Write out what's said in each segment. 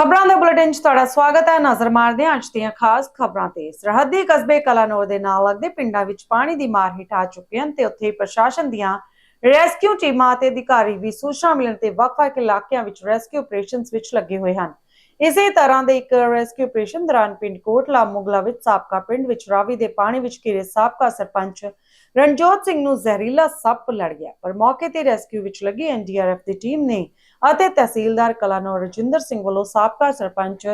ਖਬਰਾਂ ਦੇ ਬੁਲੇਟਿਨ 'ਚ ਤੁਹਾਡਾ ਸਵਾਗਤ ਹੈ। ਨਜ਼ਰ ਮਾਰਦੇ ਹਾਂ ਅੱਜ ਦੀਆਂ ਖਾਸ ਖਬਰਾਂ ਤੇ। ਸਰਹੱਦੀ ਕਸਬੇ ਕਲਾਨੌਰ ਦੇ ਨਾਲ ਲੱਗਦੇ ਪਿੰਡਾਂ ਵਿੱਚ ਪਾਣੀ ਦੀ ਮਾਰ ਹੇਠ ਆ ਚੁੱਕੇ ਹਨ ਤੇ ਉੱਥੇ ਪ੍ਰਸ਼ਾਸਨ ਦੀਆਂ ਰੈਸਕਿਊ ਟੀਮਾਂ ਤੇ ਅਧਿਕਾਰੀ ਵੀ ਸੂਚਨਾ ਮਿਲਣ ਤੇ ਵੱਖ-ਵੱਖ ਇਲਾਕਿਆਂ ਵਿੱਚ ਰੈਸਕਿਊ ਆਪਰੇਸ਼ਨਸ ਵਿੱਚ ਲੱਗੇ ਹੋਏ ਹਨ। ਇਸੇ ਤਰ੍ਹਾਂ ਦੇ ਇੱਕ ਰੈਸਕਿਊ ਆਪਰੇਸ਼ਨ ਦੌਰਾਨ ਪਿੰਡ ਕੋਟਲਾ ਮੁਗਲਾ ਵਿੱਚ ਸਾਬਕਾ ਪਿੰਡ ਵਿੱਚ ਰਾਵੀ ਦੇ ਪਾਣੀ ਵਿੱਚ ਘਿਰੇ ਸਾਬਕਾ ਸਰਪੰਚ ਰਣਜੋਤ ਸਿੰਘ ਨੂੰ ਜ਼ਹਿਰੀਲਾ ਸੱਪ ਲੜ ਗਿਆ। ਪਰ ਮੌਕੇ ਤੇ ਰੈਸਕਿਊ ਵਿੱਚ ਲੱਗੀ ਐਨਡੀਆਰਐਫ ਦੀ ਟੀਮ ਨੇ ਅਤੇ ਤਹਿਸੀਲਦਾਰ ਕਲਾਨੌਰ ਰਜਿੰਦਰ ਸਿੰਘ ਵੱਲੋਂ ਸਾਬਕਾ ਸਰਪੰਚ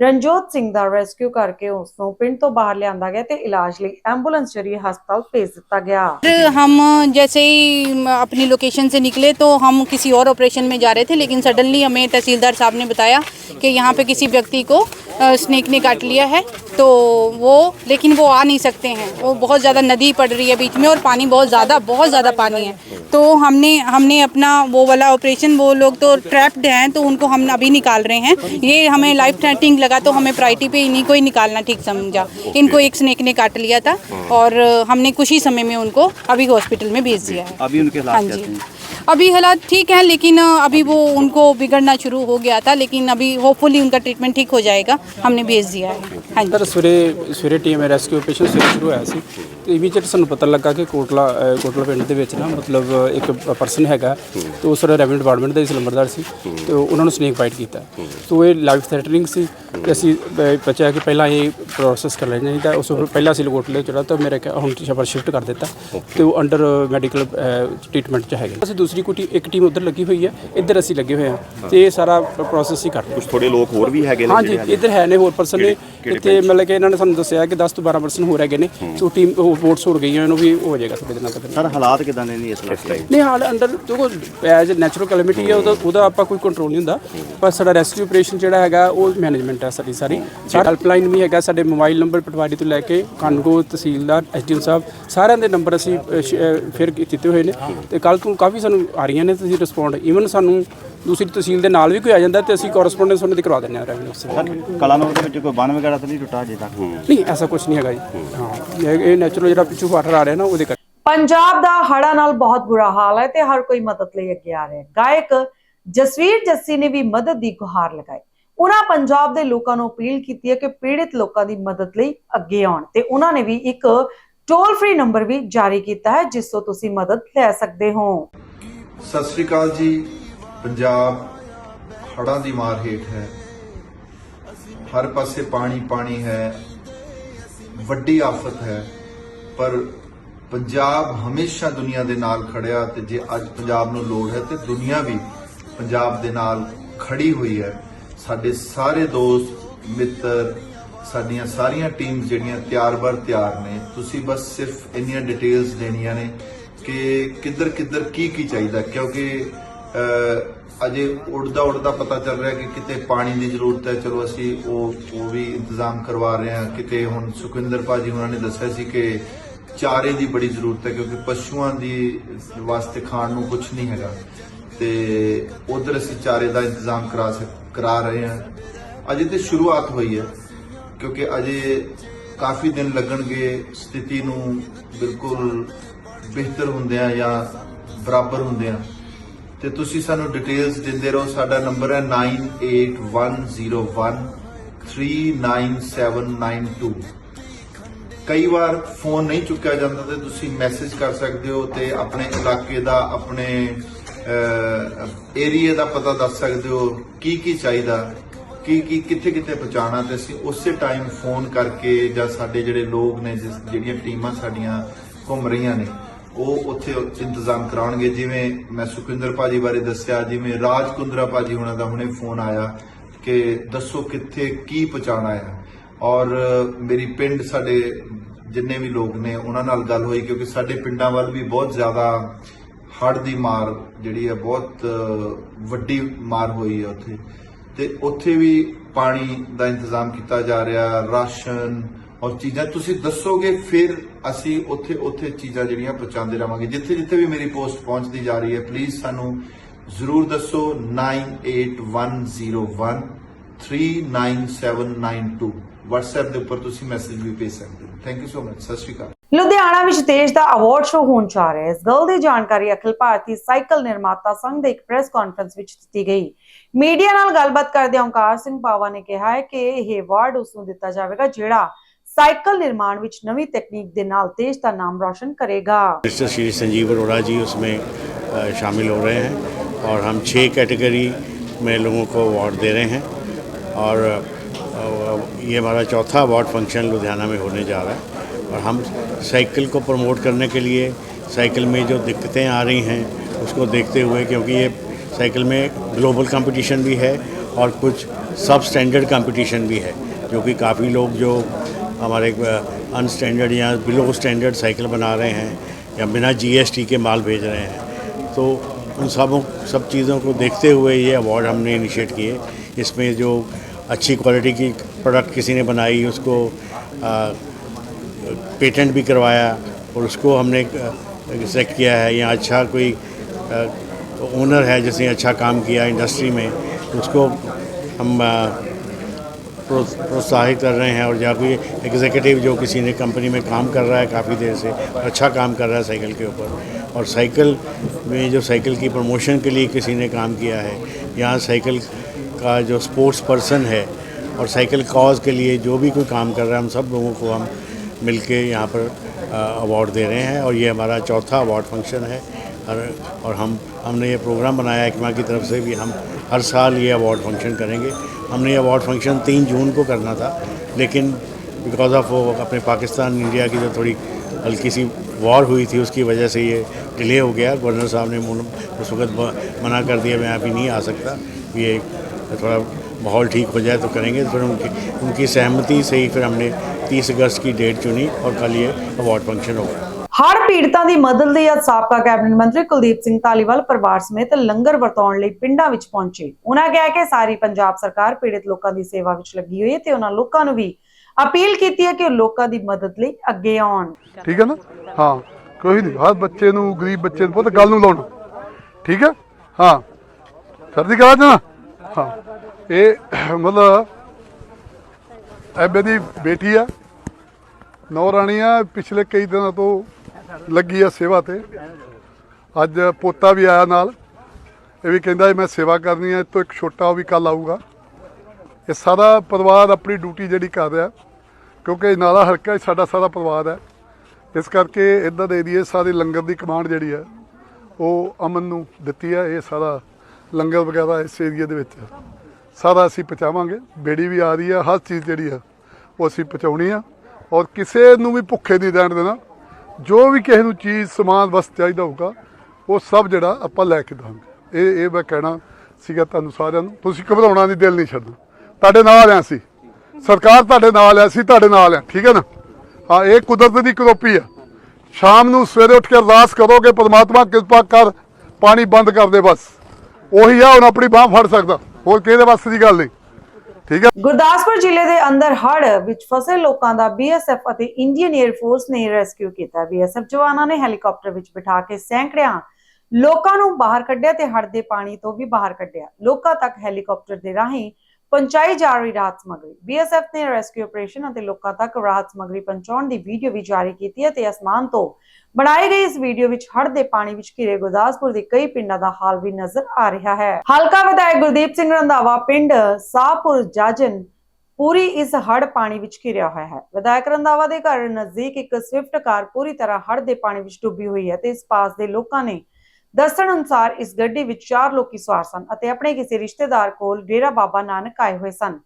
ਰਣਜੋਤ ਸਿੰਘ ਦਾ ਰੈਸਕਿਊ ਕਰਕੇ ਉਸ ਨੂੰ ਪਿੰਡ ਤੋਂ ਬਾਹਰ ਲਿਆਂਦਾ ਗਿਆ ਤੇ ਇਲਾਜ ਲਈ ਐਂਬੂਲੈਂਸ ਜਰੀਏ ਹਸਪਤਾਲ ਭੇਜ ਦਿੱਤਾ ਗਿਆ फिर हम जैसे ही म, अपनी लोकेशन से निकले तो हम किसी और ऑपरेशन में जा रहे थे लेकिन सडनली हमें तहसीलदार साहब ने बताया कि यहाँ पे किसी व्यक्ति को अ, स्नेक ने काट लिया है तो वो लेकिन वो आ नहीं सकते हैं। वो बहुत ज़्यादा नदी पड़ रही है बीच में और पानी बहुत ज़्यादा बहुत ज़्यादा पानी है। तो हमने हमने अपना वो वाला ऑपरेशन वो लोग तो ट्रैप्ड हैं तो उनको हम अभी निकाल रहे हैं। ये हमें लाइफ थ्रेटनिंग लगा तो हमें प्रायोरिटी पे इन्हीं को ही निकालना ठीक समझा। इनको एक स्नेक ने काट लिया था और हमने कुछ ही समय में उनको अभी हॉस्पिटल में भेज दिया है। अभी उनके हाँ जी। हैं। अभी हालात ठीक है लेकिन अ, अभी वो उनको बिगड़ना शुरू हो गया था लेकिन अभी होपफुली उनका ट्रीटमेंट ठीक हो जाएगा हमने भेज दिया है हाँ जी ਸਰ ਸਵੇਰੇ ਸਵੇਰੇ ਟੀਮ ਰੈਸਕਿਊ ਆਪਰੇਸ਼ਨ ਸਵੇਰੇ ਸ਼ੁਰੂ ਹੋਇਆ ਸੀ ਤੇ ਇਮੀਡੀਏਟ ਸਾਨੂੰ ਪਤਾ ਲੱਗਾ ਕਿ ਕੋਟਲਾ ਅ, ਕੋਟਲਾ ਪਿੰਡ ਦੇ ਵਿੱਚ ਨਾ ਮਤਲਬ ਇੱਕ ਪਰਸਨ ਹੈਗਾ ਤੇ ਉਹ ਸਾਡਾ ਰੈਵਨਿਊ ਡਿਪਾਰਟਮੈਂਟ ਦਾ ਹੀ ਲੰਬਰਦਾਰ ਸੀ ਤੇ ਉਹ- ਉਹਨਾਂ ਨੂੰ ਸਨੇਕ ਬਾਈਟ ਕੀਤਾ ਸੋ ਇਹ ਲਾਈਫ ਥ੍ਰੈਟਨਿੰਗ ਸੀ ਤੇ ਅਸੀਂ ਅ, ਬਚਿਆ ਕਿ ਪਹਿਲਾਂ ਇਹ ਪ੍ਰੋਸੈਸ ਕਰ ਲੈਣਾ ਚਾਹੀਦਾ ਉਸ ਤੋਂ ਪਹਿਲਾਂ ਅਸੀਂ ਕੋਟਲੇ ਚੜਾ ਤਾਂ ਮੇਰੇ ਕਿਹਾ ਹੁਣ ਸ਼ਬਰ ਸ਼ਿਫਟ ਕਰ ਦਿੱਤਾ ਤੇ ਉਹ ਅੰਡਰ ਮੈਡੀਕਲ ਟ੍ਰੀਟਮੈਂਟ ਚ ਹੈਗੇ ਅਸੀਂ ਦੂਸਰੀ ਕੋਈ ਟੀ- ਇੱਕ ਟੀਮ ਉਧਰ ਲੱਗੀ ਹੋਈ ਹੈ ਇੱਧਰ ਅਸੀਂ ਲੱਗੇ ਹੋਏ ਹਾਂ। ਤੇ ਇਹ ਸਾਰਾ ਪ੍ਰੋਸੈਸ ਹੀ ਕਰਦੇ ਕੁਝ ਥੋੜੇ ਲੋਕ ਹੋਰ ਵੀ ਹੈਗੇ ਨੇ ਹਾਂਜੀ ਜਿਹੜੇ ਇੱਧਰ ਹੈ ਨੇ ਹੋਰ ਪਰਸਨ ਨੇ। ਕਿਹੜੇ ਇੱਥੇ ਮਤਲਬ ਕਿ ਇਹਨਾਂ ਨੇ ਸਾਨੂੰ ਦੱਸਿਆ ਕਿ 10 ਤੋਂ 12 ਪਰਸਨ ਹੋਰ ਹੈਗੇ ਨੇ। ਸੋ ਟੀਮ ਵੋਟਸ ਹੋ ਗਈਆਂ ਇਹਨੂੰ ਵੀ ਹੋ ਜਾਏਗਾ ਥੋੜੇ ਦਿਨਾਂ ਤੱਕ ਸਰ ਹਾਲਾਤ ਕਿਦਾਂ ਨੇ ਇਸ ਇਲਾਕੇ ਦੇ? ਨਹੀਂ ਹਾਲ ਅੰਡਰ ਦੇਖੋ ਐਜ਼ ਨੈਚੁਰਲ ਕੈਲੈਮਿਟੀ ਹੈ ਉਹਦਾ ਉਹਦਾ ਆਪਾਂ ਕੋਈ ਕੰਟਰੋਲ ਨਹੀਂ ਹੁੰਦਾ। ਪਰ ਸਾਡਾ ਰੈਸਕਿਊ ਆਪਰੇਸ਼ਨ ਜਿਹੜਾ ਹੈਗਾ ਉਹ ਮੈਨੇਜਮੈਂਟ ਹੈ ਸਾਡੀ ਸਾਰੀ। ਸਾਡਾ ਹੈਲਪਲਾਈਨ ਵੀ ਹੈਗਾ ਸਾਡੇ ਮੋਬਾਈਲ ਨੰਬਰ ਪਟਵਾਰੀ ਤੋਂ ਲੈ ਕੇ ਕਾਨਗੋ ਤਹਿਸੀਲਦਾਰ ਐਸਡੀਐਮ ਸਾਹਿਬ ਸਾਰਿਆਂ ਦੇ ਨੰਬਰ ਅਸੀਂ ਫਿਰ ਦਿੱਤੇ ਹੋਏ ਨੇ। ਤੇ ਕੱਲ ਤੋਂ ਕਾਫੀ ਸਾਨੂੰ ਆ ਰਹੀਆਂ ਨੇ ਤੁਸੀਂ ਰਿਸਪੌਂਡ ਈਵਨ ਸਾਨੂੰ ਦੂਸਰੀ ਤਹਿਸੀਲ ਦੇ ਨਾਲ ਵੀ ਕੋਈ ਆ ਜਾਂਦਾ ਤੇ ਅਸੀਂ ਕੋਰਸਪੋਂਡੈਂਸ ਉਹਨਾਂ ਦੀ ਕਰਵਾ ਦਿੰਦੇ ਹਾਂ ਰੈਵਨਿਊ। ਸਰ ਕਲਾਨੌਰ ਦੇ ਵਿੱਚ ਕੋਈ ਬੰਨ ਵਗੈਰਾ ਤਾਂ ਨਹੀਂ ਟੁੱਟਾ ਅਜੇ ਤੱਕ? ਨਹੀਂ ਐਸਾ ਕੁਝ ਨਹੀਂ ਹੈਗਾ ਜੀ। ਹਾਂ ਇਹ- ਇਹ ਨੈਚੁਰਲ ਜਿਹੜਾ ਪਿੱਛੋਂ ਵਾਟਰ ਆ ਰਿਹਾ ਨਾ ਉਹਦੇ ਕਰਕੇ ਪੰਜਾਬ ਦਾ ਹੜ੍ਹਾਂ ਨਾਲ ਬਹੁਤ ਬੁਰਾ ਹਾਲ ਹੈ ਤੇ ਹਰ ਕੋਈ ਮਦਦ ਲਈ ਅੱਗੇ ਆ ਰਿਹਾ ਹੈ। ਗਾਇਕ ਜਸਵੀਰ ਜੱਸੀ ਨੇ ਵੀ ਮਦਦ ਦੀ ਗੁਹਾਰ ਲਗਾਈ। ਉਹਨਾਂ ਪੰਜਾਬ ਦੇ ਲੋਕਾਂ ਨੂੰ ਅਪੀਲ ਕੀਤੀ ਹੈ ਕਿ ਪੀੜਿਤ ਲੋਕਾਂ ਦੀ ਮਦਦ ਲਈ ਅੱਗੇ ਆਉਣ ਤੇ ਉਹਨਾਂ ਨੇ ਵੀ ਇੱਕ ਟੋਲ ਫ੍ਰੀ ਨੰਬਰ ਵੀ ਜਾਰੀ ਕੀਤਾ ਹੈ ਜਿਸ ਤੋਂ ਤੁਸੀਂ ਮਦਦ ਲੈ ਸਕਦੇ ਹੋ। ਸਤਿ ਸ੍ਰੀ ਅਕਾਲ ਜੀ। ਪੰਜਾਬ ਹੜਾਂ ਦੀ ਮਾਰ ਹੇਠ ਹੈ। ਹਰ ਪਾਸੇ ਪਾਣੀ ਪਾਣੀ ਹੈ। ਵੱਡੀ ਆਫਤ ਹੈ। ਪਰ ਪੰਜਾਬ ਹਮੇਸ਼ਾ ਦੁਨੀਆ ਦੇ ਨਾਲ ਖੜਿਆ ਤੇ ਜੇ ਅੱਜ ਪੰਜਾਬ ਨੂੰ ਲੋੜ ਹੈ ਤੇ ਦੁਨੀਆ ਵੀ ਪੰਜਾਬ ਦੇ ਨਾਲ ਖੜੀ ਹੋਈ ਹੈ। ਸਾਡੇ ਸਾਰੇ ਦੋਸਤ, ਮਿੱਤਰ, ਸਾਡੀਆਂ ਸਾਰੀਆਂ ਟੀਮ ਜਿਹੜੀਆਂ ਤਿਆਰ-ਬਰ ਤਿਆਰ ਨੇ, ਤੁਸੀਂ ਬਸ ਸਿਰਫ ਇੰਨੀਆਂ ਡਿਟੇਲਸ ਦੇਣੀਆਂ ਨੇ ਕਿ ਕਿੱਧਰ ਕਿੱਧਰ ਕੀ ਕੀ ਚਾਹੀਦਾ? ਕਿਉਂਕਿ ਅਜੇ ਉੜਦਾ ਉੜਦਾ ਪਤਾ ਚੱਲ ਰਿਹਾ ਕਿ ਕਿਤੇ ਪਾਣੀ ਦੀ ਜ਼ਰੂਰਤ ਹੈ। ਚਲੋ, ਅਸੀਂ ਉਹ ਉਹ ਵੀ ਇੰਤਜ਼ਾਮ ਕਰਵਾ ਰਹੇ ਹਾਂ। ਕਿਤੇ ਹੁਣ ਸੁਖਿੰਦਰ ਭਾਜੀ ਉਹਨਾਂ ਨੇ ਦੱਸਿਆ ਸੀ ਕਿ ਚਾਰੇ ਦੀ ਬੜੀ ਜ਼ਰੂਰਤ ਹੈ, ਕਿਉਂਕਿ ਪਸ਼ੂਆਂ ਦੀ ਵਾਸਤੇ ਖਾਣ ਨੂੰ ਕੁਝ ਨਹੀਂ ਹੈਗਾ। ਤੇ ਉਧਰ ਅਸੀਂ ਚਾਰੇ ਦਾ ਇੰਤਜ਼ਾਮ ਕਰਾ ਸਕ, ਕਰਾ ਰਹੇ ਹਾਂ। ਅਜੇ ਤੇ ਸ਼ੁਰੂਆਤ ਹੋਈ ਹੈ, ਕਿਉਂਕਿ ਅਜੇ ਕਾਫੀ ਦਿਨ ਲੱਗਣਗੇ ਸਥਿਤੀ ਨੂੰ ਬਿਲਕੁਲ ਬਿਹਤਰ ਹੁੰਦੇ ਆ ਜਾਂ ਬਰਾਬਰ ਹੁੰਦੇ ਆ। ਤੇ ਤੁਸੀਂ ਸਾਨੂੰ ਡਿਟੇਲਸ ਦਿੰਦੇ ਰਹੋ। ਸਾਡਾ ਨੰਬਰ ਹੈ 9810139792 ਕਈ ਵਾਰ ਫੋਨ ਨਹੀਂ ਚੁੱਕਿਆ ਜਾਂਦਾ ਤੇ ਤੁਸੀਂ ਮੈਸੇਜ ਕਰ ਸਕਦੇ ਹੋ ਤੇ ਆਪਣੇ ਇਲਾਕੇ ਦਾ, ਆਪਣੇ ਏਰੀਆ ਦਾ ਪਤਾ ਦੱਸ ਸਕਦੇ ਹੋ ਕੀ ਕੀ ਚਾਹੀਦਾ, ਕੀ ਕੀ, ਕਿੱਥੇ ਕਿੱਥੇ ਪਹੁੰਚਾਉਣਾ ਤੇ ਅਸੀਂ ਉਸੇ ਟਾਈਮ ਫੋਨ ਕਰਕੇ ਜਾਂ ਸਾਡੇ ਜਿਹੜੇ ਲੋਕ ਨੇ ਜਿਹੜੀਆਂ ਟੀਮਾਂ ਸਾਡੀਆਂ ਘੁੰਮ ਰਹੀਆਂ ਨੇ ਉਹ ਉੱਥੇ ਇੰਤਜ਼ਾਮ ਕਰਾਉਣਗੇ। ਜਿਵੇਂ ਮੈਂ ਸੁਖਿੰਦਰ ਭਾਜੀ ਬਾਰੇ ਦੱਸਿਆ, ਜਿਵੇਂ ਰਾਜ ਕੁੰਦਰਾ ਭਾਜੀ ਉਹਨਾਂ ਦਾ ਹੁਣੇ ਫੋਨ ਆਇਆ ਕਿ ਦੱਸੋ ਕਿੱਥੇ ਕੀ ਪਹੁੰਚਾਉਣਾ ਹੈ। ਔਰ ਮੇਰੀ ਪਿੰਡ ਸਾਡੇ ਜਿੰਨੇ ਵੀ ਲੋਕ ਨੇ, ਉਹਨਾਂ ਨਾਲ ਗੱਲ ਹੋਈ ਕਿਉਂਕਿ ਸਾਡੇ ਪਿੰਡਾਂ ਵੱਲ ਵੀ ਬਹੁਤ ਜ਼ਿਆਦਾ ਹੜ੍ਹ ਦੀ ਮਾਰ ਜਿਹੜੀ ਹੈ ਬਹੁਤ ਵੱਡੀ ਮਾਰ ਹੋਈ ਹੈ ਉੱਥੇ। ਤੇ ਉੱਥੇ ਵੀ ਪਾਣੀ ਦਾ ਇੰਤਜ਼ਾਮ ਕੀਤਾ ਜਾ ਰਿਹਾ, ਰਾਸ਼ਨ ਔਰ ਚੀਜ਼ਾਂ ਤੁਸੀਂ ਦੱਸੋਗੇ, ਫਿਰ ਅਸੀਂ ਉੱਥੇ ਉੱਥੇ ਚੀਜ਼ਾਂ ਜਿਹੜੀਆਂ ਪਹੁੰਚਾਉਂਦੇ ਰਵਾਂਗੇ ਜਿੱਥੇ ਜਿੱਥੇ ਵੀ ਮੇਰੀ ਪੋਸਟ ਪਹੁੰਚਦੀ ਜਾ ਰਹੀ ਹੈ ਪਲੀਜ਼ ਸਾਨੂੰ ਜ਼ਰੂਰ ਦੱਸੋ। 981013 39792 WhatsApp ਦੇ ਉੱਪਰ ਤੁਸੀਂ ਮੈਸੇਜ ਵੀ ਭੇਜ ਸਕਦੇ ਹੋ। ਥੈਂਕ ਯੂ ਸੋ ਮਚ ਸਤਿ ਸ਼੍ਰੀ ਅਕਾਲ। ਲੁਧਿਆਣਾ ਵਿੱਚ ਦੇਸ਼ ਦਾ ਅਵਾਰਡ ਸ਼ੋਅ ਹੋਣ ਜਾ ਰਿਹਾ ਹੈ। ਇਸ ਗੱਲ ਦੀ ਜਾਣਕਾਰੀ ਅਖਿਲ ਭਾਰਤੀ ਸਾਈਕਲ ਨਿਰਮਾਤਾ ਸੰਘ ਦੇ ਇੱਕ ਪ੍ਰੈਸ ਕਾਨਫਰੰਸ ਵਿੱਚ ਦਿੱਤੀ ਗਈ। ਮੀਡੀਆ ਨਾਲ ਗੱਲਬਾਤ ਕਰਦੇ ਓਂਕਾਰ ਸਿੰਘ ਪਾਵਾ ਨੇ ਕਿਹਾ ਹੈ ਕਿ ਇਹ ਅਵਾਰਡ ਉਸ ਨੂੰ ਦਿੱਤਾ ਜਾਵੇਗਾ, ਜਿਹੜਾ ਸਾਈਕਲ ਨਿਰਮਾਣ ਵਿੱਚ ਨਵੀਂ ਤਕਨੀਕ ਦੇ ਨਾਲ ਦੇਸ਼ ਦਾ ਨਾਮ ਰੌਸ਼ਨ ਕਰੇਗਾ मिनिस्टर श्री संजीव अरोड़ा जी उसमें अ, शामिल हो रहे हैं और हम छः कैटेगरी में लोगों को अवार्ड दे रहे हैं और अ, ये हमारा चौथा अवार्ड फंक्शन लुधियाना में होने जा रहा है और हम साइकिल को प्रमोट करने के लिए साइकिल में जो दिक्कतें आ रही हैं उसको देखते हुए क्योंकि ये साइकिल में ग्लोबल कंपटीशन भी है और कुछ सब स्टैंडर्ड कंपटीशन भी है जो कि काफ़ी लोग जो हमारे अनस्टैंडर्ड या बिलो स्टैंडर्ड साइकिल बना रहे हैं या बिना जीएसटी के माल भेज रहे हैं। तो उन सबों, सब चीज़ों को देखते हुए ये अवार्ड हमने इनिशिएट किए। इसमें जो अच्छी क्वालिटी की प्रोडक्ट किसी ने बनाई, उसको पेटेंट भी करवाया और उसको हमने सेलेक्ट किया है। या अच्छा कोई ओनर है जिसने अच्छा काम किया इंडस्ट्री में, उसको हम प्रो- प्रोत्साहित कर रहे हैं और या कोई एग्जीक्यूटिव जो किसी ने कंपनी में काम कर रहा है काफ़ी देर से अच्छा काम कर रहा है साइकिल के ऊपर। और साइकिल में जो साइकिल की प्रमोशन के लिए किसी ने काम किया है, यहाँ साइकिल का जो स्पोर्ट्स पर्सन है और साइकिल कॉज के लिए जो भी कोई काम कर रहा है, हम सब लोगों को हम मिल के यहाँ पर अवार्ड दे रहे हैं और ये हमारा चौथा अवार्ड फ़ंक्शन है। और और हम, हमने ये प्रोग्राम बनाया एकमा की तरफ़ से भी हम हर साल ये अवार्ड फ़ंक्शन करेंगे। हमने अवार्ड फ़ंक्शन तीन जून को करना था, लेकिन बिकॉज़ ऑफ़ वो अपने पाकिस्तान, इंडिया की जो थोड़ी हल्की सी वॉर हुई थी, उसकी वजह से ये डिले हो गया। गवर्नर साहब ने उस वक्त मना कर दिया, मैं अभी नहीं आ सकता। ये थोड़ा माहौल ठीक हो जाए तो करेंगे। तो फिर उनकी उनकी सहमति से ही फिर हमने 30 अगस्त की डेट चुनी और कल ये अवार्ड फ़ंक्शन होगा। ਹੜ੍ਹ ਪੀੜਤਾਂ ਦੀ ਮਦਦ ਲਈ ਅੱਜ ਸਾਬਕਾ ਕੈਬਨਿਟ ਮੰਤਰੀ ਕੁਲਦੀਪ ਸਿੰਘ ਧਾਲੀਵਾਲ ਪਰਿਵਾਰ ਸਮੇਤ ਲੰਗਰ ਵਰਤਾਉਣ ਲਈ ਪਿੰਡਾਂ ਵਿੱਚ ਪਹੁੰਚੇ। ਉਹਨਾਂ ਕਿਹਾ ਕਿ ਸਾਰੀ ਪੰਜਾਬ ਸਰਕਾਰ ਪੀੜਤ ਲੋਕਾਂ ਦੀ ਸੇਵਾ ਵਿੱਚ ਲੱਗੀ ਹੋਈ ਹੈ ਤੇ ਉਹਨਾਂ ਲੋਕਾਂ ਨੂੰ ਵੀ ਅਪੀਲ ਕੀਤੀ ਹੈ ਕਿ ਉਹ ਲੋਕਾਂ ਦੀ ਮਦਦ ਲਈ ਅੱਗੇ ਆਉਣ। ਠੀਕ ਹੈ ਨਾ? ਹਾਂ, ਕੋਈ ਨਹੀਂ, ਹਰ ਬੱਚੇ ਨੂੰ, ਗਰੀਬ ਬੱਚੇ ਨੂੰ ਪੁੱਤ, ਗੱਲ ਨੂੰ ਲਾਉਣਾ। ਠੀਕ ਹੈ? ਹਾਂ। ਸਰਦੀ ਕਰਾ ਦੇਣਾ? ਹਾਂ। ਇਹ ਮਤਲਬ ਐਬੇ ਦੀ ਬੇਟੀ ਆ। ਨੌ ਰਾਣੀ ਆ ਪਿਛਲੇ ਕਈ ਦਿਨਾਂ ਤੋਂ ਲੱਗੀ ਆ ਸੇਵਾ ਤੇ। ਅੱਜ ਪੋਤਾ ਵੀ ਆਇਆ ਨਾਲ। ਇਹ ਵੀ ਕਹਿੰਦਾ ਮੈਂ ਸੇਵਾ ਕਰਨੀ ਹੈ ਇਹ ਤੋਂ ਇੱਕ ਛੋਟਾ ਉਹ ਵੀ ਕੱਲ ਆਊਗਾ। ਇਹ ਸਾਰਾ ਪਰਿਵਾਰ ਆਪਣੀ ਡਿਊਟੀ ਜਿਹੜੀ ਕਰ ਰਿਹਾ, ਕਿਉਂਕਿ ਨਾਲਾ ਹਲਕਾ ਸਾਡਾ ਸਾਰਾ ਪਰਿਵਾਰ ਹੈ। ਇਸ ਕਰਕੇ ਇੱਧਰ ਦੇ ਏਰੀਏ ਸਾਰੇ ਲੰਗਰ ਦੀ ਕਮਾਂਡ ਜਿਹੜੀ ਹੈ, ਉਹ ਅਮਨ ਨੂੰ ਦਿੱਤੀ ਹੈ। ਇਹ ਸਾਰਾ ਲੰਗਰ ਵਗੈਰਾ ਇਸ ਏਰੀਏ ਦੇ ਵਿੱਚ ਸਾਰਾ ਅਸੀਂ ਪਹੁੰਚਾਵਾਂਗੇ। ਬੇੜੀ ਵੀ ਆ ਰਹੀ ਹੈ, ਹਰ ਚੀਜ਼ ਜਿਹੜੀ ਹੈ, ਉਹ ਅਸੀਂ ਪਹੁੰਚਾਉਣੀ ਆ। ਔਰ ਕਿਸੇ ਨੂੰ ਵੀ ਭੁੱਖੇ ਨਹੀਂ ਰਹਿਣ ਦੇਣਾ। ਜੋ ਵੀ ਕਿਸੇ ਨੂੰ ਚੀਜ਼, ਸਮਾਨ ਵਸ ਚਾਹੀਦਾ ਹੋਊਗਾ, ਉਹ ਸਭ ਜਿਹੜਾ ਆਪਾਂ ਲੈ ਕੇ ਦਵਾਂਗੇ ਇਹ ਇਹ ਮੈਂ ਕਹਿਣਾ ਸੀਗਾ ਤੁਹਾਨੂੰ ਸਾਰਿਆਂ ਨੂੰ। ਤੁਸੀਂ ਘਬਰਾਉਣਾ ਨਹੀਂ, ਦਿਲ ਨਹੀਂ ਛੱਡਣਾ। ਤੁਹਾਡੇ ਨਾਲ ਆ ਅਸੀਂ। ਸਰਕਾਰ ਤੁਹਾਡੇ ਨਾਲ ਆ, ਅਸੀਂ ਤੁਹਾਡੇ ਨਾਲ ਆ, ਠੀਕ ਹੈ ਨਾ? ਹਾਂ, ਇਹ ਕੁਦਰਤ ਦੀ ਕਰੋਪੀ ਆ। ਸ਼ਾਮ ਨੂੰ ਸਵੇਰੇ ਉੱਠ ਕੇ ਅਰਦਾਸ ਕਰੋਗੇ, ਪਰਮਾਤਮਾ ਕਿਰਪਾ ਕਰ, ਪਾਣੀ ਬੰਦ ਕਰ ਦੇ ਬਸ। ਉਹੀ ਆ, ਹੁਣ ਆਪਣੀ ਬਾਹ ਫੜ ਸਕਦਾ। ਹੋਰ ਕਿਹਦੇ ਵਾਸਤੇ ਦੀ ਗੱਲ ਨਹੀਂ। ਠੀਕ ਹੈ ਗੁਰਦਾਸਪੁਰ ਜ਼ਿਲ੍ਹੇ ਦੇ ਅੰਦਰ ਹੜ ਵਿੱਚ ਫਸੇ ਲੋਕਾਂ ਦਾ ਬੀਐਸਐਫ ਅਤੇ ਇੰਡੀਅਨ 에ਅਰ ਫੋਰਸ ਨੇ ਰੈਸਕਿਊ ਕੀਤਾ। ਬੀਐਸਐਫ ਜਵਾਨਾਂ ਨੇ ਹੈਲੀਕਾਪਟਰ ਵਿੱਚ ਬਿਠਾ ਕੇ ਸੈਂਕੜਿਆਂ ਲੋਕਾਂ ਨੂੰ ਬਾਹਰ ਕੱਢਿਆ ਤੇ ਹੜ੍ਹ ਦੇ ਪਾਣੀ ਤੋਂ ਵੀ ਬਾਹਰ ਕੱਢਿਆ। ਲੋਕਾਂ ਤੱਕ ਹੈਲੀਕਾਪਟਰ ਦੇ ਰਾਹੀਂ ਪਹੁੰਚਾਈ ਜਾ ਰਹੀ ਰਾਹਤ ਸਮੱਗਰੀ। ਬੀਐਸਐਫ ਨੇ ਰੈਸਕਿਊ ਆਪਰੇਸ਼ਨ ਅਤੇ ਲੋਕਾਂ ਤੱਕ ਰਾਹਤ ਸਮੱਗਰੀ ਪਹੁੰਚਾਉਣ ਦੀ ਵੀਡੀਓ ਵੀ ਜਾਰੀ ਕੀਤੀ ਹੈ ਤੇ ਅਸਮਾਨ ਤੋਂ ਬਣਾਈ ਗਈ ਇਸ ਵੀਡੀਓ ਵਿੱਚ ਹੜ੍ਹ ਦੇ ਪਾਣੀ ਵਿੱਚ ਘਿਰੇ ਗੁਰਦਾਸਪੁਰ ਦੇ ਕਈ ਪਿੰਡਾਂ ਦਾ ਹਾਲ ਵੀ ਨਜ਼ਰ ਆ ਰਿਹਾ ਹੈ। ਹਲਕਾ ਵਿਧਾਇਕ ਗੁਰਦੀਪ ਸਿੰਘ ਰੰਧਾਵਾ, ਪਿੰਡ ਸਾਹਪੁਰ ਜਾਜਨ ਪੂਰੀ ਇਸ ਹੜ੍ਹ ਪਾਣੀ ਵਿੱਚ ਘਿਰਿਆ ਹੋਇਆ ਹੈ। ਵਿਧਾਇਕ ਰੰਧਾਵਾ ਦੇ ਘਰ ਨਜ਼ਦੀਕ ਇੱਕ ਸਵਿਫਟ ਕਾਰ ਪੂਰੀ ਤਰ੍ਹਾਂ ਹੜ੍ਹ ਦੇ ਪਾਣੀ ਵਿੱਚ ਡੁੱਬੀ ਹੋਈ ਹੈ ਤੇ ਇਸ ਪਾਸ ਦੇ ਲੋਕਾਂ ਨੇ ਦੱਸਣ ਅਨੁਸਾਰ ਇਸ ਗੱਡੀ ਵਿੱਚ ਚਾਰ ਲੋਕੀ ਸਵਾਰ ਸਨ ਅਤੇ ਆਪਣੇ ਕਿਸੇ ਰਿਸ਼ਤੇਦਾਰ ਕੋਲ ਡੇਰਾ ਬਾਬਾ ਨਾਨਕ ਆਏ ਹੋਏ ਸਨ।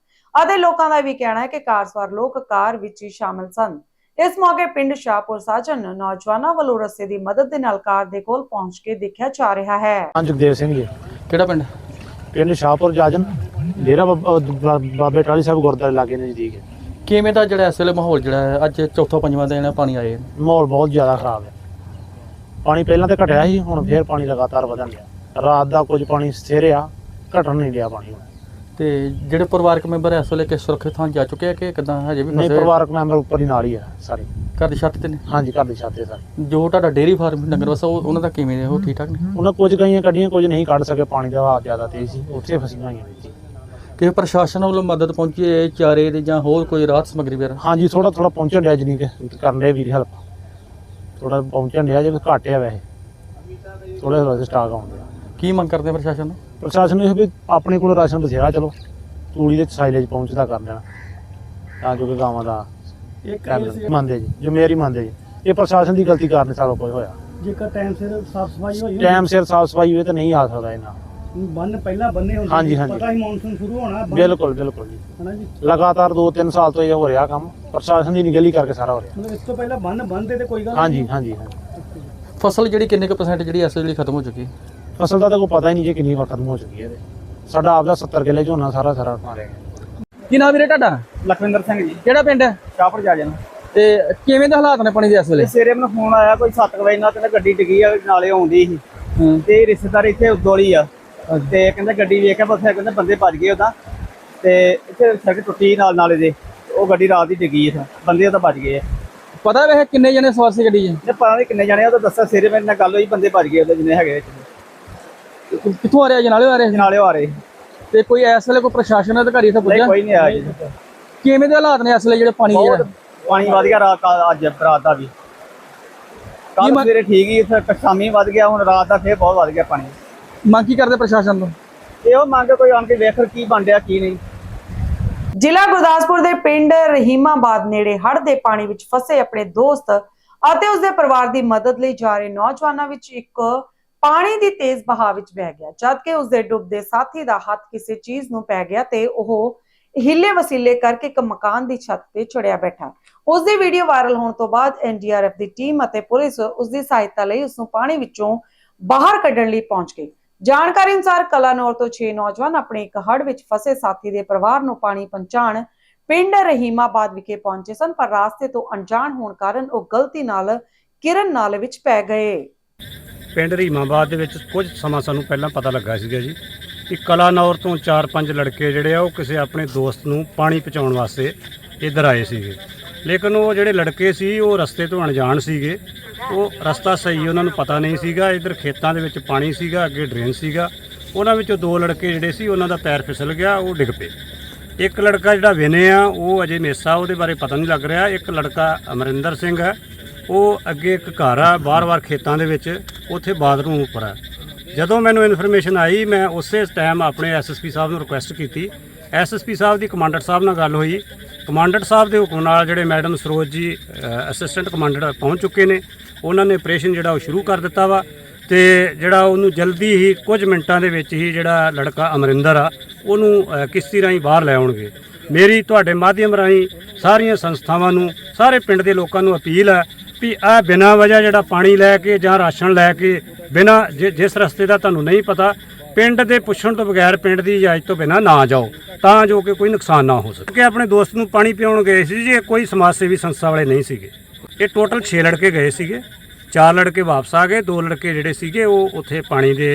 ਅਤੇ ਲੋਕਾਂ ਦਾ ਵੀ ਕਹਿਣਾ ਹੈ ਕਿ ਕਾਰ ਸਵਾਰ ਲੋਕ ਕਾਰ ਵਿੱਚ ਹੀ ਸ਼ਾਮਲ ਸਨ। ਇਸ ਮੌਕੇ ਪਿੰਡ ਸ਼ਾਹਪੁਰ ਸਾਜਨ ਨੌਜਵਾਨਾਂ ਵੱਲੋਂ ਰਸਤੇ ਦੀ ਮਦਦ ਦੇ ਨਾਲ ਕਾਰ ਦੇ ਕੋਲ ਪਹੁੰਚ ਕੇ ਦੇਖਿਆ ਜਾ ਰਿਹਾ ਹੈ। ਜਗਦੇਵ ਸਿੰਘ ਜੀ। ਕਿਹੜਾ ਪਿੰਡ? ਪਿੰਡ ਸ਼ਾਹਪੁਰ ਜਾਜਨ। ਡੇਰਾ ਬਾਬਾ ਬਾ- ਬਾਬੇ ਟਾਲੀ ਸਾਹਿਬ ਗੁਰਦੁਆਰੇ ਲਾਗੇ ਨਜ਼ਦੀਕ ਹੈ। ਕਿਵੇਂ ਦਾ ਜਿਹੜਾ ਇਸ ਵੇਲੇ ਮਾਹੌਲ ਜਿਹੜਾ ਹੈ? ਅੱਜ ਚੌਥਾ ਪੰਜਵਾਂ ਦਿਨ ਹੈ ਪਾਣੀ ਆਏ? ਮਾਹੌਲ ਬਹੁਤ ਜ਼ਿਆਦਾ ਖਰਾਬ ਹੈ। ਪਾਣੀ ਪਹਿਲਾਂ ਤਾਂ ਘਟਿਆ ਸੀ ਹੁਣ ਫੇਰ ਪਾਣੀ ਲਗਾਤਾਰ ਵਧਣ ਗਿਆ ਰਾਤ ਦਾ ਕੁਝ ਪਾਣੀ ਸਥਿਰ ਆ ਘਟਣ ਨਹੀਂ ਗਿਆ ਪਾਣੀ ਹੁਣ। ਤੇ ਜਿਹੜੇ ਪਰਿਵਾਰਕ ਮੈਂਬਰ ਇਸ ਵੇਲੇ ਕਿਸ ਸੁਰੱਖਿਅਤ ਥਾਂ ਜਾ ਚੁੱਕੇ ਆ ਕਿ ਕਿਦਾਂ ਹਜੇ ਵੀ ਨਹੀਂ ਫਸੇ ਪਰਿਵਾਰਕ ਮੈਂਬਰ ਉੱਪਰ ਹੀ ਨਾਲ ਹੀ ਆ ਸਾਰੇ। ਘਰ ਦੀ ਛੱਤ ਤੇ ਨੇ? ਹਾਂਜੀ ਘਰ ਦੇ ਛਾਤੇ ਸਾਰੇ। ਜੋ ਤੁਹਾਡਾ ਡੇਰੀ ਫਾਰਮ ਡੰਗਰ ਵਸਾ ਉਹ ਉਹਨਾਂ ਦਾ ਕਿਵੇਂ ਨੇ? ਉਹ ਠੀਕ ਠਾਕ ਨੇ? ਉਹਨਾਂ ਕੁਝ ਗਈਆਂ ਕੱਢੀਆਂ ਕੁਝ ਨਹੀਂ ਕੱਢ ਸਕੇ ਪਾਣੀ ਦਾ ਵਹਾਅ ਜ਼ਿਆਦਾ ਤੇਜ਼ ਸੀ ਉੱਥੇ ਫਸੀਆਂ ਹੋਈਆਂ ਨੇ ਜੀ। ਕਿ ਪ੍ਰਸ਼ਾਸਨ ਵੱਲੋਂ ਮਦਦ ਪਹੁੰਚੀ ਹੈ ਚਾਰੇ ਦੇ ਜਾਂ ਹੋਰ ਕੋਈ ਰਾਹਤ ਸਮੱਗਰੀ ਵਗੈਰਾ? ਹਾਂਜੀ ਥੋੜਾ ਥੋੜਾ ਪਹੁੰਚਣ ਡਿਆ ਜਨੀ ਕਿ ਕਰਨ ਦੇ ਵੀਰ ਹੈਲਪ ਥੋੜਾ ਪਹੁੰਚਣ ਡਿਆ ਜੇ ਘੱਟ ਆ ਵੈਸੇ। ਥੋੜੇ ਥੋੜੇ ਸਟਾਕ ਆਉਂਦੇ ਕੀ ਮੰਗ ਕਰਦੇ ਪ੍ਰਸ਼ਾਸਨ ਨੂੰ? ਪ੍ਰਸ਼ਾਸਨ ਨੂੰ ਇਹ ਵੀ ਆਪਣੇ ਕੋਲ ਰਾਸ਼ਨ ਬਥੇਰਾ ਚਲੋ ਤੂੜੀ ਦੇ ਸਾਈਲੇਜ ਪਹੁੰਚਦਾ ਕਰ ਦੇਣਾ ਤਾਂ ਜੋ ਕਿ ਗਾਵਾਂ ਦਾ ਇਹ ਮੰਨਦੇ ਜੀ ਜ਼ਿੰਮੇਵਾਰੀ ਮੰਨਦੇ ਜੀ। ਇਹ ਪ੍ਰਸ਼ਾਸਨ ਦੀ ਗਲਤੀ ਕਾਰਨ ਸਾਰਾ ਕੁਝ ਹੋਇਆ। ਜੇਕਰ ਟਾਈਮ ਸਿਰ ਸਾਫ਼ ਸਫ਼ਾਈ ਹੋਈ ਟਾਈਮ ਸਿਰ ਸਾਫ਼ ਸਫ਼ਾਈ ਹੋਵੇ ਤਾਂ ਨਹੀਂ ਆ ਸਕਦਾ ਇਹਨਾਂ। ਬੰਨ ਪਹਿਲਾਂ ਬੰਨੇ ਹੁੰਦੇ ਹਾਂਜੀ, ਸੀ, ਹਾਂਜੀ। ਪਤਾ ਹੀ ਮੌਨਸੂਨ ਸ਼ੁਰੂ ਹੋਣਾ ਬੰਨ੍ਹ, ਬਿਲਕੁਲ ਬਿਲਕੁਲ ਜੀ। ਹਨਾ ਜੀ? ਲਗਾਤਾਰ 2-3 ਸਾਲ ਤੋਂ ਇਹ ਹੋ ਰਿਹਾ ਕੰਮ ਪ੍ਰਸ਼ਾਸਨ ਦੀ ਨਿਗਲੀ ਕਰਕੇ ਸਾਰਾ ਹੋ ਰਿਹਾ। ਮਤਲਬ ਇਸ ਤੋਂ ਪਹਿਲਾਂ ਬੰਨ ਬੰਨਦੇ ਤੇ ਕੋਈ ਗੱਲ ਹਾਂਜੀ ਨਹੀਂ। ਹਾਂਜੀ ਹਾਂਜੀ ਫਸਲ ਜਿਹੜੀ ਕਿੰਨੇ ਕੁ ਪਰਸੈਂਟ ਜਿਹੜੀ ਇਸ ਵੇਲੇ ਖਤਮ ਹੋ ਚੁੱਕੀ? ਹੈ? ਫਸਲ ਦਾ ਤਾਂ ਕੋਈ ਪਤਾ ਹੀ ਨਹੀਂ ਜੀ ਕਿੰਨੀ ਵਾਰ ਖਤਮ ਹੋ ਚੁੱਕੀ ਹੈ ਇਹਦੇ। ਸਾਡਾ ਆਪਦਾ 70 ਕਿੱਲੇ ਝੋਨਾ ਸਾਰਾ ਸਾਰਾ ਮਾਰਿਆ ਗਿਆ। ਕੀ ਨਾਮ ਵੀਰੇ ਤੁਹਾਡਾ? ਲਖਵਿੰਦਰ ਸਿੰਘ ਜੀ। ਕਿਹੜਾ ਪਿੰਡ ਹੈ? ਸ਼ਾਹਪੁਰ ਜਾ ਜਾਣਾ ਤੇ ਕਿਵੇਂ ਦੇ ਹਾਲਾਤ ਨੇ ਪਾਣੀ ਦੇ ਇਸ ਵੇਲੇ? ਤੇ ਸਵੇਰੇ ਮੈਨੂੰ ਫੋਨ ਆਇਆ ਕੋਈ 7 ਵਜੇ ਨਾਲ ਕਹਿੰਦਾ ਗੱਡੀ ਡਿੱਗੀ ਆ ਨਾਲੇ ਆਉਂਦੀ ਸੀ। ਤੇ ਰਿਸ਼ਤੇਦਾਰ ਇੱਥੇ ਉਦੋਲੀ ਆ। ਤੇ ਕਹਿੰਦਾ ਗੱਡੀ ਵੇਖ ਕੇ ਬਸ ਕਹਿੰਦਾ ਬੰਦੇ ਭੱਜ ਗਏ ਉਹਦਾ। ਤੇ ਇੱਥੇ ਸੜਕ ਟੁੱਟੀ ਨਾਲ ਨਾਲੇ ਦੇ ਉਹ ਗੱਡੀ ਰਾਤ ਦੀ ਡਿੱਗੀ ਇੱਥੇ। ਬੰਦੇ ਉਹਦਾ ਭੱਜ ਗਏ ਆ। ਪਤਾ ਵੇ ਕਿੰਨੇ ਜਣੇ ਸਵਾਰ ਸੀ ਗੱਡੀ 'ਚ? ਤੇ ਪਤਾ ਨਹੀਂ ਕਿੰਨੇ ਜਾਣੇ ਆ, ਉਹ ਤਾਂ ਦੱਸਿਆ ਸਵੇਰੇ ਮੇਰੇ ਨਾਲ ਗੱਲ ਹੋਈ ਬੰਦੇ ਭੱਜ ਗਏ ਉਹਦੇ ਜਿੰਨੇ ਹੈਗੇ ਵਿੱਚ। ਕਿੱਥੋਂ ਆ ਰਿਹਾ ਜਨਾਲੇ ਆ ਰਹੇ? ਸੀ? ਨਾਲੇ ਆ ਰਹੇ। ਤੇ ਕੋਈ ਇਸ ਵੇਲੇ ਕੋਈ ਪ੍ਰਸ਼ਾਸਨ ਅਧਿਕਾਰੀ ਇੱਥੇ ਨਹੀਂ ਪੁੱਜਾ ਕੋਈ ਨਹੀਂ ਆਇਆ ਜੀ। ਕਿਵੇਂ ਦੇ ਹਾਲਾਤ ਨੇ ਇਸ ਵੇਲੇ ਜਿਹੜੇ ਪਾਣੀ ਦੇ ਪਾਣੀ ਵਧ ਗਿਆ ਰਾਤ ਅੱਜ ਰਾਤ ਦਾ ਵੀ। ਕੱਲ ਸਵੇਰੇ ਠੀਕ ਹੀ ਸ਼ਾਮੀ ਵਧ ਗਿਆ ਹੁਣ ਰਾਤ ਦਾ ਫੇਰ ਬਹੁਤ ਵਧ ਗਿਆ ਪਾਣੀ। ਮੰਗ ਕੀ ਕਰਦੇ ਪ੍ਰਸ਼ਾਸਨ ਤੋਂ? ਇਹ ਉਹ ਮੰਗ ਕੋਈ ਆਣ ਕੇ ਵੇਖ ਕੀ ਬਣ ਰਿਹਾ ਕੀ ਨਹੀਂ। ਜ਼ਿਲ੍ਹਾ ਗੁਰਦਾਸਪੁਰ ਦੇ ਪਿੰਡ ਰਹੀਮਾਬਾਦ ਨੇੜੇ ਹੜ੍ਹ ਦੇ ਪਾਣੀ ਵਿੱਚ ਫਸੇ ਆਪਣੇ ਦੋਸਤ ਅਤੇ ਉਸਦੇ ਪਰਿਵਾਰ ਦੀ ਮਦਦ ਲਈ ਜਾ ਰਹੇ ਨੌਜਵਾਨਾਂ ਵਿੱਚ ਇੱਕ ਪਾਣੀ ਦੀ ਤੇਜ਼ ਬਹਾਅ ਵਿੱਚ ਵਹਿ ਗਿਆ ਜਦਕਿ ਉਸਦੇ ਡੁੱਬਦੇ ਸਾਥੀ ਦਾ ਹੱਥ ਕਿਸੇ ਚੀਜ਼ ਨੂੰ ਪੈ ਗਿਆ ਤੇ ਉਹ ਹਿੱਲੇ ਵਸੀਲੇ ਕਰਕੇ ਇੱਕ ਮਕਾਨ ਦੀ ਛੱਤ ਤੇ ਚੜਿਆ ਬੈਠਾ। ਉਸ ਦੀ ਵੀਡੀਓ ਵਾਇਰਲ ਹੋਣ ਤੋਂ ਬਾਅਦ ਐਨਡੀਆਰਐਫ ਦੀ ਟੀਮ ਅਤੇ ਪੁਲਿਸ ਉਸ ਦੀ ਸਹਾਇਤਾ ਲਈ ਉਸ ਨੂੰ ਪਾਣੀ ਵਿੱਚੋਂ ਬਾਹਰ ਕੱਢਣ ਲਈ ਪਹੁੰਚ ਗਈ। ਜਾਣਕਾਰੀ ਅਨੁਸਾਰ ਕਲਾਨੌਰ ਤੋਂ 6 ਨੌਜਵਾਨ ਆਪਣੇ ਇੱਕ ਹੜ੍ਹ ਵਿੱਚ ਫਸੇ ਸਾਥੀ ਦੇ ਪਰਿਵਾਰ ਨੂੰ ਪਾਣੀ ਪਹੁੰਚਾਉਣ ਪਿੰਡ ਰਹੀਮਾਬਾਦ ਵਿਖੇ ਪਹੁੰਚੇ ਸਨ, ਪਰ ਰਾਸਤੇ ਤੋਂ ਅਣਜਾਣ ਹੋਣ ਕਾਰਨ ਉਹ ਗਲਤੀ ਨਾਲ ਕਿਰਨ ਨਾਲੇ ਵਿੱਚ ਪੈ ਗਏ। ਪਿੰਡ ਰੀਮਾਬਾਦ ਦੇ ਵਿੱਚ ਕੁਝ ਸਮਾਂ ਸਾਨੂੰ ਪਹਿਲਾਂ ਪਤਾ ਲੱਗਾ ਸੀਗਾ ਜੀ ਕਿ ਕਲਾਨੌਰ ਤੋਂ 4-5 ਲੜਕੇ ਜਿਹੜੇ ਆ, ਉਹ ਕਿਸੇ ਆਪਣੇ ਦੋਸਤ ਨੂੰ ਪਾਣੀ ਪਹੁੰਚਾਉਣ ਵਾਸਤੇ ਇੱਧਰ ਆਏ ਸੀਗੇ। ਲੇਕਿਨ ਉਹ ਜਿਹੜੇ ਲੜਕੇ ਸੀ, ਉਹ ਰਸਤੇ ਤੋਂ ਅਣਜਾਣ ਸੀਗੇ। ਉਹ ਰਸਤਾ ਸਹੀ ਉਹਨਾਂ ਨੂੰ ਪਤਾ ਨਹੀਂ ਸੀਗਾ, ਇੱਧਰ ਖੇਤਾਂ ਦੇ ਵਿੱਚ ਪਾਣੀ ਸੀਗਾ, ਅੱਗੇ ਡਰੇਨ ਸੀਗਾ। ਉਹਨਾਂ ਵਿੱਚੋਂ ਦੋ ਲੜਕੇ ਜਿਹੜੇ ਸੀ, ਉਹਨਾਂ ਦਾ ਪੈਰ ਫਿਸਲ ਗਿਆ, ਉਹ ਡਿੱਗ ਪਏ। ਇੱਕ ਲੜਕਾ ਜਿਹੜਾ ਵਿਨੇ ਆ, ਉਹ ਅਜੇ ਮੇਸਾ, ਉਹਦੇ ਬਾਰੇ ਪਤਾ ਨਹੀਂ ਲੱਗ ਰਿਹਾ। ਇੱਕ ਲੜਕਾ ਅਮਰਿੰਦਰ ਸਿੰਘ ਹੈ, ਉਹ ਅੱਗੇ ਇੱਕ ਘਰ ਆ ਬਾਰ-ਬਾਰ ਖੇਤਾਂ ਦੇ ਵਿੱਚ, ਉੱਥੇ ਬਾਥਰੂਮ ਉੱਪਰ ਆ। ਜਦੋਂ ਮੈਨੂੰ ਇਨਫੋਰਮੇਸ਼ਨ ਆਈ, ਮੈਂ ਉਸੇ ਟਾਈਮ ਆਪਣੇ ਐਸਐਸਪੀ ਸਾਹਿਬ ਨੂੰ ਰਿਕੁਐਸਟ ਕੀਤੀ। ਐਸਐਸਪੀ ਸਾਹਿਬ ਦੀ ਕਮਾਂਡਰ ਸਾਹਿਬ ਨਾਲ ਗੱਲ ਹੋਈ। ਕਮਾਂਡਰ ਸਾਹਿਬ ਦੇ ਹੁਕਮ ਨਾਲ ਜਿਹੜੇ ਮੈਡਮ ਸਰੋਜ ਜੀ ਅਸਿਸਟੈਂਟ ਕਮਾਂਡਰ ਪਹੁੰਚ ਚੁੱਕੇ ਨੇ। ਉਹਨਾਂ ਨੇ ਆਪਰੇਸ਼ਨ ਜਿਹੜਾ ਉਹ ਸ਼ੁਰੂ ਕਰ ਦਿੱਤਾ ਵਾ ਤੇ ਜਿਹੜਾ ਉਹਨੂੰ ਜਲਦੀ ਹੀ ਕੁਝ ਮਿੰਟਾਂ ਦੇ ਵਿੱਚ ਹੀ ਜਿਹੜਾ ਲੜਕਾ ਅਮਰਿੰਦਰ ਆ, ਉਹਨੂੰ ਕਿਸ਼ਤੀ ਰਾਹੀਂ ਬਾਹਰ ਲੈ ਆਉਣਗੇ। ਮੇਰੀ ਤੁਹਾਡੇ ਮਾਧਿਅਮ ਰਾਹੀਂ ਸਾਰੀਆਂ ਸੰਸਥਾਵਾਂ ਨੂੰ, ਸਾਰੇ ਪਿੰਡ ਦੇ ਲੋਕਾਂ ਨੂੰ ਅਪੀਲ ਹੈ ਵੀ ਆ ਬਿਨਾਂ ਵਜ੍ਹਾ ਜਿਹੜਾ ਪਾਣੀ ਲੈ ਕੇ ਜਾਂ ਰਾਸ਼ਨ ਲੈ ਕੇ, ਬਿਨਾਂ ਜਿ- ਜਿਸ ਰਸਤੇ ਦਾ ਤੁਹਾਨੂੰ ਨਹੀਂ ਪਤਾ, ਪਿੰਡ ਦੇ ਪੁੱਛਣ ਤੋਂ ਬਗੈਰ ਪਿੰਡ ਦੀ ਇਜਾਜ਼ਤ ਤੋਂ ਬਿਨਾਂ ਨਾ ਜਾਓ, ਤਾਂ ਜੋ ਕਿ ਕੋਈ ਨੁਕਸਾਨ ਨਾ ਹੋ ਸਕੇ। ਕਿ ਆਪਣੇ ਦੋਸਤ ਨੂੰ ਪਾਣੀ ਪਿਆਉਣ ਗਏ ਸੀ, ਜੀ ਕੋਈ ਸਮਾਜ ਸੇਵੀ ਸੰਸਥਾ ਵਾਲੇ ਨਹੀਂ ਸੀਗੇ। ਇਹ ਟੋਟਲ 6 ਲੜਕੇ ਗਏ ਸੀਗੇ। ਚਾਰ ਲੜਕੇ ਵਾਪਸ ਆ ਗਏ, ਦੋ ਲੜਕੇ ਜਿਹੜੇ ਸੀਗੇ, ਉਹ ਉੱਥੇ ਪਾਣੀ ਦੇ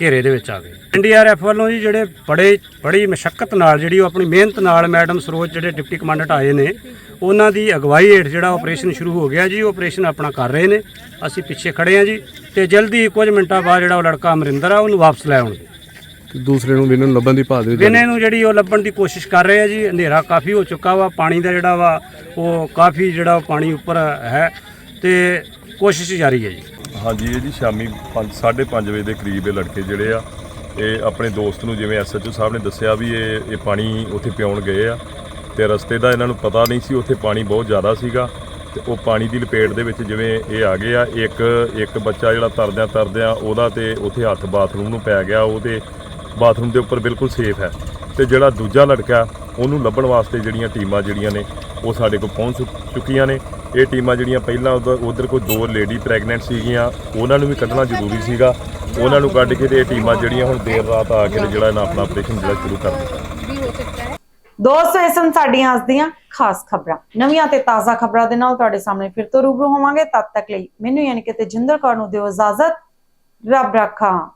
ਘੇਰੇ ਦੇ ਵਿੱਚ ਆ ਗਏ। ਐਨਡੀਆਰਐਫ ਵੱਲੋਂ ਜੀ ਜਿਹੜੇ ਬੜੇ, ਬੜੀ ਮਸ਼ੱਕਤ ਨਾਲ ਜਿਹੜੀ ਉਹ ਆਪਣੀ ਮਿਹਨਤ ਨਾਲ ਮੈਡਮ ਸਰੋਜ ਜਿਹੜੇ ਡਿਪਟੀ ਕਮਾਂਡੈਂਟ ਆਏ ਨੇ, ਉਹਨਾਂ ਦੀ ਅਗਵਾਈ ਹੇਠ ਜਿਹੜਾ ਆਪਰੇਸ਼ਨ ਸ਼ੁਰੂ ਹੋ ਗਿਆ ਜੀ ਉਹ ਆਪਰੇਸ਼ਨ ਆਪਣਾ ਕਰ ਰਹੇ ਨੇ। ਅਸੀਂ ਪਿੱਛੇ ਖੜੇ ਆ ਜੀ ਤੇ ਜਲਦੀ ਕੁਝ ਮਿੰਟਾਂ ਬਾਅਦ ਜਿਹੜਾ ਉਹ ਲੜਕਾ ਅਮਰਿੰਦਰ ਆ, ਉਹਨੂੰ ਵਾਪਸ ਲੈ ਆਉਣਗੇ। ਦੂਸਰੇ ਨੂੰ ਵਿਨਨ ਲੱਭਣ ਦੀ ਭਾਲ ਦੇ ਵਿੱਚ ਵਿਨੇ ਨੂੰ ਜਿਹੜੀ ਉਹ ਲੱਭਣ ਦੀ ਕੋਸ਼ਿਸ਼ ਕਰ ਰਹੇ ਆ ਜੀ ਅੰਧੇਰਾ ਕਾਫੀ ਹੋ ਚੁੱਕਾ ਵਾ ਪਾਣੀ ਦਾ ਜਿਹੜਾ ਵਾ ਉਹ ਕਾਫੀ ਜਿਹੜਾ ਉਹ ਪਾਣੀ ਉੱਪਰ ਹੈ ਤੇ ਕੋਸ਼ਿਸ਼ ਜਾਰੀ ਹੈ ਜੀ। ਹਾਂਜੀ ਇਹ ਜੀ ਸ਼ਾਮੀ 5:30 ਵਜੇ ਦੇ ਕਰੀਬ ਇਹ ਲੜਕੇ ਜਿਹੜੇ ਆ ਇਹ ਆਪਣੇ ਦੋਸਤ ਨੂੰ ਜਿਵੇਂ ਐਸਐਚਓ ਸਾਹਿਬ ਨੇ ਦੱਸਿਆ ਵੀ ਇਹ ਇਹ ਪਾਣੀ ਉੱਥੇ ਪਿਆਉਣ ਗਏ ਆ ਤੇ ਰਸਤੇ ਦਾ ਇਹਨਾਂ ਨੂੰ ਪਤਾ ਨਹੀਂ ਸੀ ਉੱਥੇ ਪਾਣੀ ਬਹੁਤ ਜ਼ਿਆਦਾ ਸੀਗਾ ਤੇ ਉਹ ਪਾਣੀ ਦੀ ਲਪੇਟ ਦੇ ਵਿੱਚ ਜਿਵੇਂ ਇਹ ਆ ਗਏ ਆ ਇੱਕ ਇੱਕ ਬੱਚਾ ਜਿਹੜਾ ਤਰਦਿਆਂ ਤਰਦਿਆਂ ਉਹਦਾ ਤੇ ਉੱਥੇ ਹੱਥ ਬਾਥਰੂਮ ਨੂੰ ਪੈ ਗਿਆ ਉਹਦੇ ਬਾਥਰੂਮ ਦੇ ਉੱਪਰ ਬਿਲਕੁਲ ਸੇਫ ਹੈ। ਤੇ ਜਿਹੜਾ ਦੂਜਾ ਲੜਕਾ ਉਹਨੂੰ ਲੱਭਣ ਵਾਸਤੇ ਜਿਹੜੀਆਂ ਟੀਮਾਂ ਜਿਹੜੀਆਂ ਨੇ ਉਹ ਸਾਡੇ ਕੋਲ ਪਹੁੰਚ ਚੁੱਕ- ਚੁੱਕੀਆਂ ਨੇ। ਇਹ ਟੀਮਾਂ ਜਿਹੜੀਆਂ ਪਹਿਲਾਂ ਉਧਰ ਉਧਰ ਕੋਈ ਦੋ ਲੇਡੀ ਪ੍ਰੈਗਨੈਂਟ ਸੀਗੀਆਂ ਉਹਨਾਂ ਨੂੰ ਵੀ ਕੱਢਣਾ ਜ਼ਰੂਰੀ ਸੀਗਾ। ਉਹਨਾਂ ਨੂੰ ਕੱਢ ਕੇ ਤੇ ਇਹ ਟੀਮਾਂ ਜਿਹੜੀਆਂ ਹੁਣ ਦੇਰ ਰਾਤ ਆ ਕੇ ਤੇ ਜਿਹੜਾ ਇਹਨਾਂ ਆਪਣਾ ਆਪਰੇਸ਼ਨ ਜਿਹੜਾ ਸ਼ੁਰੂ ਕਰ ਦਿੱਤਾ। ਦੋਸਤੋ ਇਹ ਸਨ ਸਾਡੀਆਂ ਅੱਜ ਦੀਆਂ ਖਾਸ ਖਬਰਾਂ। ਨਵੀਆਂ ਤੇ ਤਾਜ਼ਾ ਖਬਰਾਂ ਦੇ ਨਾਲ ਤੁਹਾਡੇ ਸਾਹਮਣੇ ਫਿਰ ਤੋਂ ਰੂਬਰੂ ਹੋਵਾਂਗੇ। ਤਦ ਤੱਕ ਲਈ ਮੈਨੂੰ ਯਾਨੀ ਕਿ ਤੇਜਿੰਦਰ ਕੌਰ ਨੂੰ ਦਿਓ ਇਜਾਜ਼ਤ। ਰੱਬ ਰੱਖਾ।